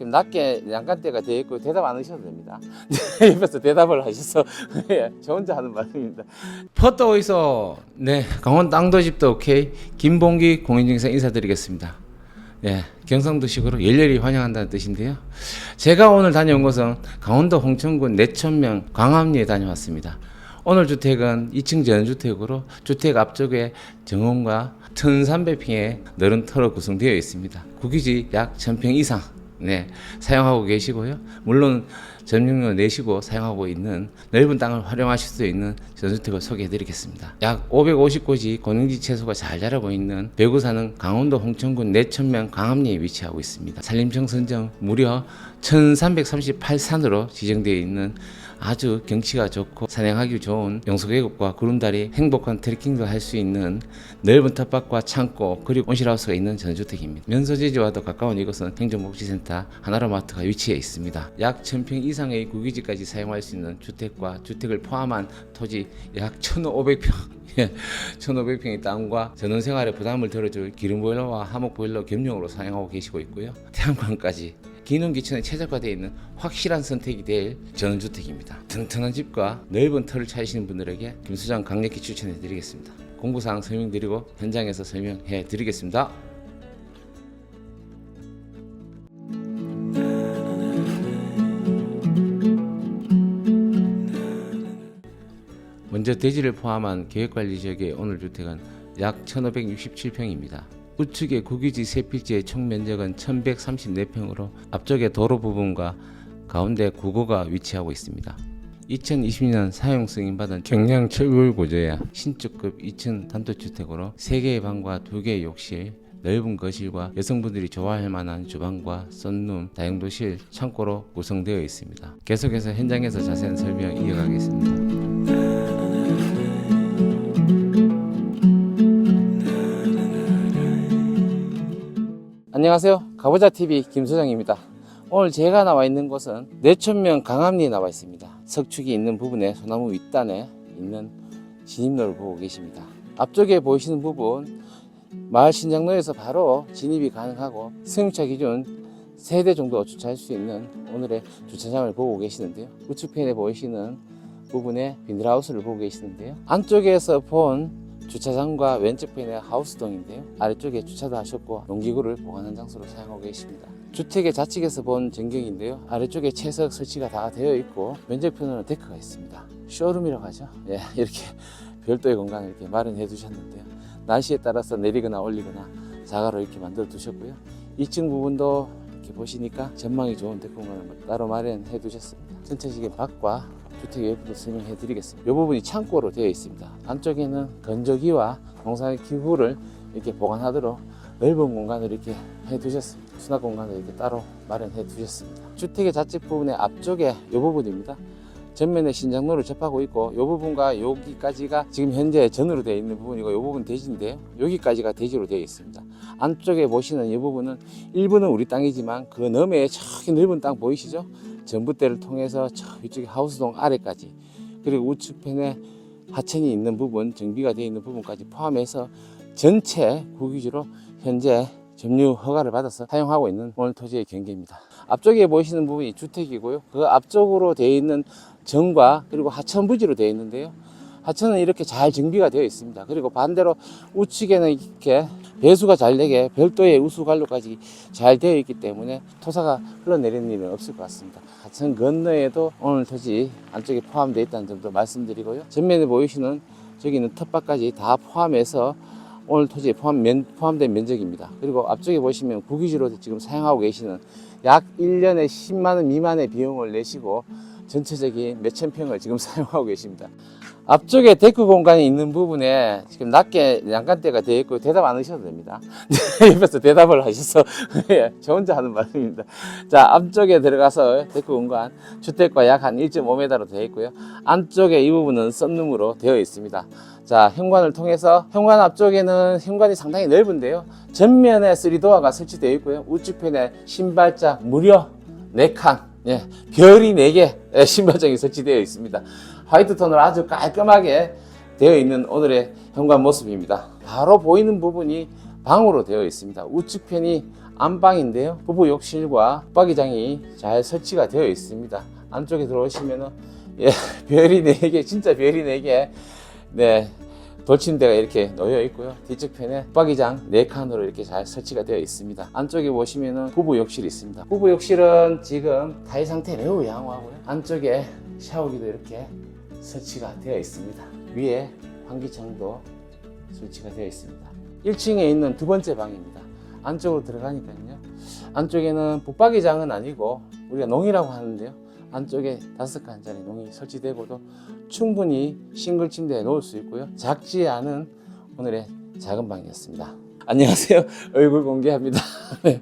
지금 낮게 양간대가 되어 있고 대답 안 하셔도 됩니다. 옆에서 대답을 하셔서 예, 저 혼자 하는 말입니다. 퍼터 어디서 네 강원 땅도 집도 오케이 김봉기 공인중개사 인사드리겠습니다. 네, 경상도식으로 열렬히 환영한다는 뜻인데요. 제가 오늘 다녀온 곳은 강원도 홍천군 내천면 광암리에 다녀왔습니다. 오늘 주택은 2층 전주택으로 주택 앞쪽에 정원과 1,300평의 넓은 터로 구성되어 있습니다. 국유지 약 1,000평 이상 네, 사용하고 계시고요. 물론 점유료 내시고 사용하고 있는 넓은 땅을 활용하실 수 있는 전주택을 소개해 드리겠습니다. 약 550고지 공영지 채소가 잘 자라고 있는 배구사는 강원도 홍천군 내천면 강암리에 위치하고 있습니다. 산림청 선정 무려 1338산으로 지정되어 있는 아주 경치가 좋고 산행하기 좋은 영소계곡과 구름다리 행복한 트레킹도 할 수 있는 넓은 텃밭과 창고 그리고 온실하우스가 있는 전주택입니다. 면소재지와도 가까운 이곳은 행정복지센터 하나로마트가 위치해 있습니다. 약 1000평 이상의 국유지까지 사용할 수 있는 주택과 주택을 포함한 토지 약 1500평 예, 1,500평의 땅과 전원 생활에 부담을 덜어줄 기름 보일러와 화목보일러 겸용으로 사용하고 계시고 있고요. 태양광까지 기농기촌에 최적화되어 있는 확실한 선택이 될 전원주택입니다. 튼튼한 집과 넓은 터를 찾으시는 분들에게 김수장 강력히 추천해 드리겠습니다. 공부사항 설명드리고 현장에서 설명해 드리겠습니다. 먼저 대지를 포함한 계획관리 지역의 오늘 주택은 약 1567평입니다. 우측의 국유지 세 필지의 총 면적은 1134평으로 앞쪽에 도로 부분과 가운데 구고가 위치하고 있습니다. 2020년 사용 승인받은 경량 철골 고조야 신축급 2층 단독주택으로 3개의 방과 2개의 욕실, 넓은 거실과 여성분들이 좋아할 만한 주방과 썬룸, 다용도실, 창고로 구성되어 있습니다. 계속해서 현장에서 자세한 설명 이어가겠습니다. 안녕하세요. 가보자 TV 김소장입니다. 오늘 제가 나와 있는 곳은 내천면 강암리에 나와 있습니다. 석축이 있는 부분에 소나무 윗단에 있는 진입로를 보고 계십니다. 앞쪽에 보이시는 부분 마을 신장로에서 바로 진입이 가능하고 승용차 기준 3대 정도 주차할 수 있는 오늘의 주차장을 보고 계시는데요. 우측편에 보이시는 부분에 비닐하우스를 보고 계시는데요. 안쪽에서 본 주차장과 왼쪽편에 하우스동인데요. 아래쪽에 주차도 하셨고 농기구를 보관한 장소로 사용하고 계십니다. 주택의 좌측에서 본 전경인데요. 아래쪽에 채석 설치가 다 되어 있고 왼쪽편에는 데크가 있습니다. 쇼룸이라고 하죠. 예, 이렇게 별도의 공간을 이렇게 마련해 두셨는데요. 날씨에 따라서 내리거나 올리거나 자가로 이렇게 만들어 두셨고요. 2층 부분도 이렇게 보시니까 전망이 좋은 데크 공간을 따로 마련해 두셨습니다. 전체적인 밖과 주택 외부도 설명해 드리겠습니다. 이 부분이 창고로 되어 있습니다. 안쪽에는 건조기와 농사 기구를 이렇게 보관하도록 넓은 공간을 이렇게 해 두셨습니다. 수납 공간을 이렇게 따로 마련해 두셨습니다. 주택의 좌측 부분의 앞쪽에 이 부분입니다. 전면에 신장로를 접하고 있고 이 부분과 여기까지가 지금 현재 전으로 되어 있는 부분이고 이 부분 대지인데요. 여기까지가 대지로 되어 있습니다. 안쪽에 보시는 이 부분은 일부는 우리 땅이지만 그 너머에 저기 넓은 땅 보이시죠? 전봇대를 통해서 저 위쪽에 하우스동 아래까지 그리고 우측편에 하천이 있는 부분 정비가 되어 있는 부분까지 포함해서 전체 국유지로 현재 점유 허가를 받아서 사용하고 있는 오늘 토지의 경계입니다. 앞쪽에 보이시는 부분이 주택이고요. 그 앞쪽으로 되어 있는 정과 그리고 하천 부지로 되어 있는데요. 하천은 이렇게 잘 정비가 되어 있습니다. 그리고 반대로 우측에는 이렇게 배수가 잘 되게 별도의 우수 관로까지 잘 되어 있기 때문에 토사가 흘러내리는 일은 없을 것 같습니다. 하천 건너에도 오늘 토지 안쪽에 포함되어 있다는 점도 말씀드리고요. 전면에 보이시는 저기 있는 텃밭까지 다 포함해서 오늘 토지에 포함, 면, 포함된 면적입니다. 그리고 앞쪽에 보시면 국유지로 지금 사용하고 계시는 약 1년에 10만원 미만의 비용을 내시고 전체적인 몇천 평을 지금 사용하고 계십니다. 앞쪽에 데크 공간이 있는 부분에 지금 낮게 양간대가 되어 있고 대답 안 하셔도 됩니다. 옆에서 대답을 하셔서 예, 저 혼자 하는 말입니다. 자, 앞쪽에 들어가서 데크 공간 주택과 약 한 1.5m로 되어 있고요. 안쪽에 이 부분은 썬룸으로 되어 있습니다. 자, 현관을 통해서 현관 앞쪽에는 현관이 상당히 넓은데요. 전면에 3도어가 설치되어 있고요. 우측편에 신발장 무려 4칸, 예, 별이 4개 예, 신발장이 설치되어 있습니다. 화이트 톤으로 아주 깔끔하게 되어 있는 오늘의 현관 모습입니다. 바로 보이는 부분이 방으로 되어 있습니다. 우측편이 안방인데요. 부부 욕실과 붙박이장이 잘 설치가 되어 있습니다. 안쪽에 들어오시면은 예, 별이 4개, 진짜 별이 4개. 네. 돌침대가 이렇게 놓여 있고요. 뒤쪽 편에 붙박이장 4칸으로 이렇게 잘 설치가 되어 있습니다. 안쪽에 보시면은 부부 욕실이 있습니다. 부부 욕실은 지금 타일 상태 매우 양호하고요. 안쪽에 샤워기도 이렇게 설치가 되어 있습니다. 위에 환기창도 설치가 되어 있습니다. 1층에 있는 두 번째 방입니다. 안쪽으로 들어가니까요. 안쪽에는 붙박이장은 아니고 우리가 농이라고 하는데요. 안쪽에 다섯 칸짜리 농이 설치되고도 충분히 싱글 침대에 놓을 수 있고요. 작지 않은 오늘의 작은 방이었습니다. 안녕하세요. 얼굴 공개합니다. 네,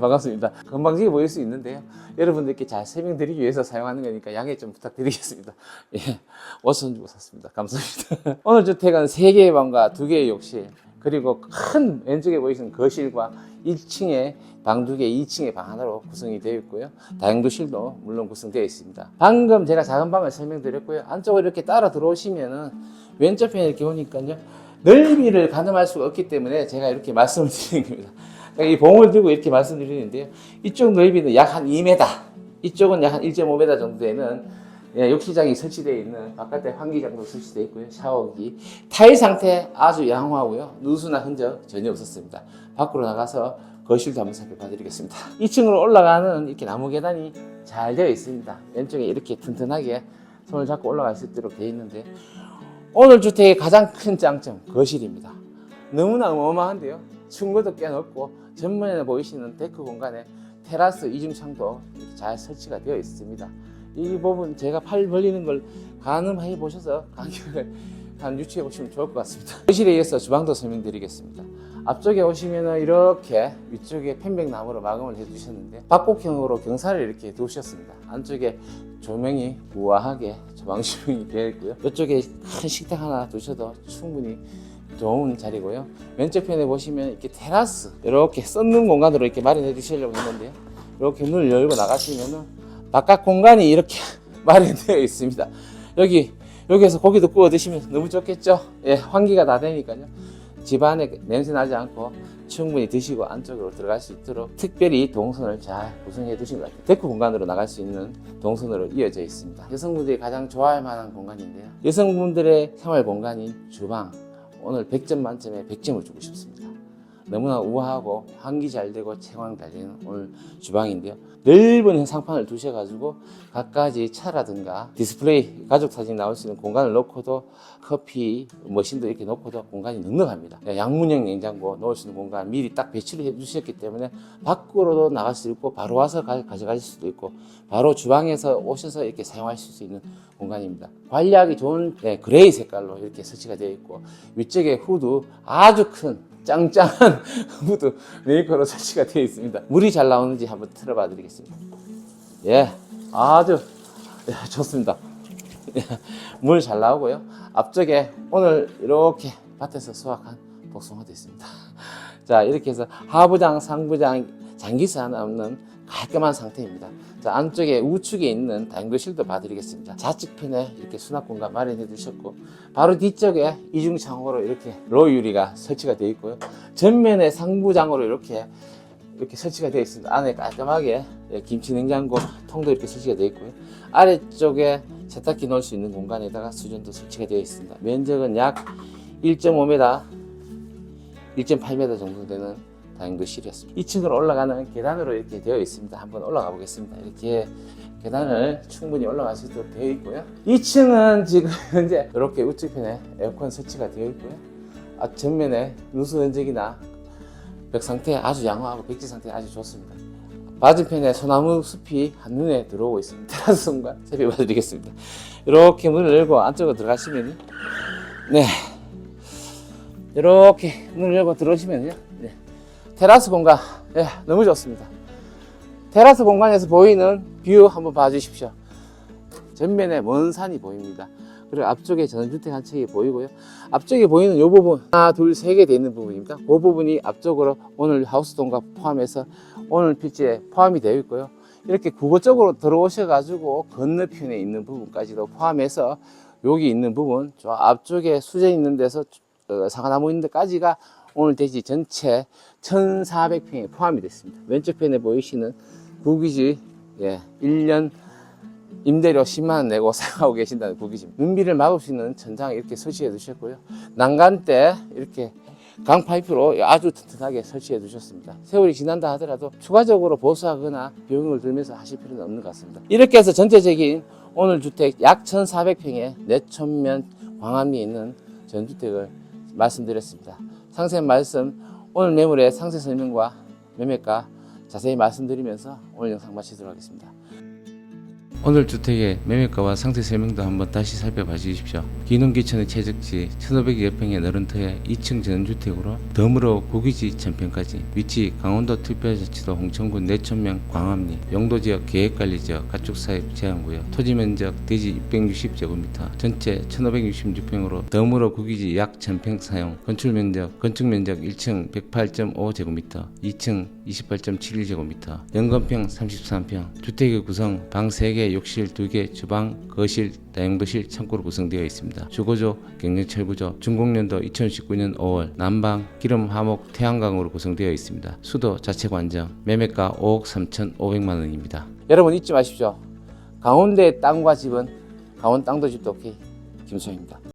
반갑습니다. 건방지게 보일 수 있는데요. 여러분들께 잘 설명드리기 위해서 사용하는 거니까 양해 좀 부탁드리겠습니다. 예, 5천 주고 샀습니다. 감사합니다. 오늘 주택은 3개의 방과 2개의 욕실, 그리고 큰 왼쪽에 보이시는 거실과 1층에 방 두 개, 2층에 방 하나로 구성이 되어 있고요. 다용도실도 물론 구성되어 있습니다. 방금 제가 작은 방을 설명드렸고요. 안쪽으로 이렇게 따라 들어오시면은 왼쪽 편에 이렇게 오니까요. 넓이를 가늠할 수가 없기 때문에 제가 이렇게 말씀을 드리는 겁니다. 그러니까 이 봉을 들고 이렇게 말씀드리는데요. 이쪽 넓이는 약 한 2m, 이쪽은 약 한 1.5m 정도 되는 예, 욕실장이 설치되어 있는 바깥에 환기장도 설치되어 있고요. 샤워기. 타일 상태 아주 양호하고요. 누수나 흔적 전혀 없었습니다. 밖으로 나가서 거실도 한번 살펴봐 드리겠습니다. 2층으로 올라가는 이렇게 나무 계단이 잘 되어 있습니다. 왼쪽에 이렇게 튼튼하게 손을 잡고 올라갈 수 있도록 되어 있는데 오늘 주택의 가장 큰 장점 거실입니다. 너무나 어마어마한데요. 층고도 꽤 넓고 전면에 보이시는 데크 공간에 테라스 이중창도 잘 설치가 되어 있습니다. 이 부분 제가 팔 벌리는 걸 가늠해 보셔서 간격을 한 유추해 보시면 좋을 것 같습니다. 거실에 이어서 주방도 설명드리겠습니다. 앞쪽에 오시면은 이렇게 위쪽에 편백나무로 마감을 해주셨는데 박곡형으로 경사를 이렇게 두셨습니다. 안쪽에 조명이 우아하게 조망 조명이 되어 있고요. 이쪽에 큰 식탁 하나 두셔도 충분히 좋은 자리고요. 왼쪽 편에 보시면 이렇게 테라스 이렇게 썬는 공간으로 이렇게 마련해 주시려고 했는데요. 이렇게 문을 열고 나가시면은 바깥 공간이 이렇게 마련되어 있습니다. 여기 여기에서 고기도 구워 드시면 너무 좋겠죠? 예, 환기가 다 되니까요. 집안에 냄새 나지 않고 충분히 드시고 안쪽으로 들어갈 수 있도록 특별히 동선을 잘 구성해 두신 것 같아요. 데크 공간으로 나갈 수 있는 동선으로 이어져 있습니다. 여성분들이 가장 좋아할 만한 공간인데요. 여성분들의 생활 공간인 주방. 오늘 100점 만점에 100점을 주고 싶습니다. 너무나 우아하고 환기 잘 되고 채광 잘 되는 오늘 주방인데요. 넓은 상판을 두셔가지고 갖가지 차라든가 디스플레이 가족 사진 나올 수 있는 공간을 놓고도 커피 머신도 이렇게 놓고도 공간이 넉넉합니다. 양문형 냉장고 놓을 수 있는 공간 미리 딱 배치를 해 주셨기 때문에 밖으로도 나갈 수 있고 바로 와서 가, 가져가실 수도 있고 바로 주방에서 오셔서 이렇게 사용하실 수 있는 공간입니다. 관리하기 좋은 네, 그레이 색깔로 이렇게 설치가 되어 있고 위쪽에 후드 아주 큰 짱짱한 후드 메이커로 설치가 되어 있습니다. 물이 잘 나오는지 한번 틀어봐 드리겠습니다. 예, 아주 예, 좋습니다. 물잘 나오고요. 앞쪽에 오늘 이렇게 밭에서 수확한 복숭아도 있습니다. 자, 이렇게 해서 하부장, 상부장, 하나 없는 깔끔한 상태입니다. 자, 안쪽에 우측에 있는 다용도실도 봐드리겠습니다. 좌측편에 이렇게 수납 공간 마련해 두셨고, 바로 뒤쪽에 이중창호로 이렇게 로우 유리가 설치가 되어 있고요. 전면에 상부장으로 이렇게 이렇게 설치가 되어 있습니다. 안에 깔끔하게 예, 김치 냉장고 통도 이렇게 설치가 되어 있고요. 아래쪽에 세탁기 넣을 수 있는 공간에다가 수전도 설치가 되어 있습니다. 면적은 약 1.5m, 1.8m 정도 되는 다용도실이었습니다. 2층으로 올라가는 계단으로 이렇게 되어 있습니다. 한번 올라가 보겠습니다. 이렇게 계단을 충분히 올라갈 수 있도록 되어 있고요. 2층은 지금 현재 이렇게 우측편에 에어컨 설치가 되어 있고요. 앞 전면에 누수 흔적이나 벽 상태 아주 양호하고 백지 상태 아주 좋습니다. 맞은편에 소나무 숲이 한눈에 들어오고 있습니다. 테라스 공간 살펴봐드리겠습니다. 이렇게 문을 열고 안쪽으로 들어가시면 네 이렇게 문을 열고 들어오시면요 네. 테라스 공간 예, 너무 좋습니다. 테라스 공간에서 보이는 뷰 한번 봐주십시오. 전면에 먼 산이 보입니다. 그리고 앞쪽에 전주택 한 채가 보이고요. 앞쪽에 보이는 이 부분 하나 둘세 개 되어 있는 부분입니다. 그 부분이 앞쪽으로 오늘 하우스동과 포함해서 오늘 필지에 포함이 되어 있고요. 이렇게 국어 쪽으로 들어오셔 가지고 건너편에 있는 부분까지도 포함해서 여기 있는 부분 저 앞쪽에 수제 있는 데서 어, 사과나무 있는 데까지가 오늘 대지 전체 1,400평에 포함이 됐습니다. 왼쪽 편에 보이시는 구기지 예, 1년 임대료 10만 원 내고 사용하고 계신다는 구기지입니다. 눈비를 막을 수 있는 천장 이렇게 설치해 두셨고요. 난간 때 이렇게 강 파이프로 아주 튼튼하게 설치해 두셨습니다. 세월이 지난다 하더라도 추가적으로 보수하거나 비용을 들면서 하실 필요는 없는 것 같습니다. 이렇게 해서 전체적인 오늘 주택 약 1,400평의 내천면 광암리에 있는 전주택을 말씀드렸습니다. 상세 말씀 오늘 매물의 상세 설명과 매매가 자세히 말씀드리면서 오늘 영상 마치도록 하겠습니다. 오늘 주택의 매매가와 상세 설명도 한번 다시 살펴봐 주십시오. 기농기천의 최적지 1500여 평의 넓은 터의 2층 전주택으로 덤으로 고기지 전평까지 위치 강원도 특별자치도 홍천군 내천면 광암리 용도지역 계획관리지역 가축사입 제한구역 토지면적 대지 660제곱미터 전체 1566평으로 덤으로 고기지 약 1000평 사용 건축면적 건축면적 1층 108.5제곱미터 2층 28.71제곱미터 연건평 33평 주택의 구성 방 3개 욕실 2개 주방 거실 다용도실 창고로 구성되어 있습니다. 주거조 경량철구조 준공년도 2019년 5월 난방 기름 화목 태양광으로 구성되어 있습니다. 수도 자체 관정 매매가 5억 3,500만 원입니다. 여러분 잊지 마십시오. 강원도의 땅과 집은 강원 땅도 집도 오케이 김소입니다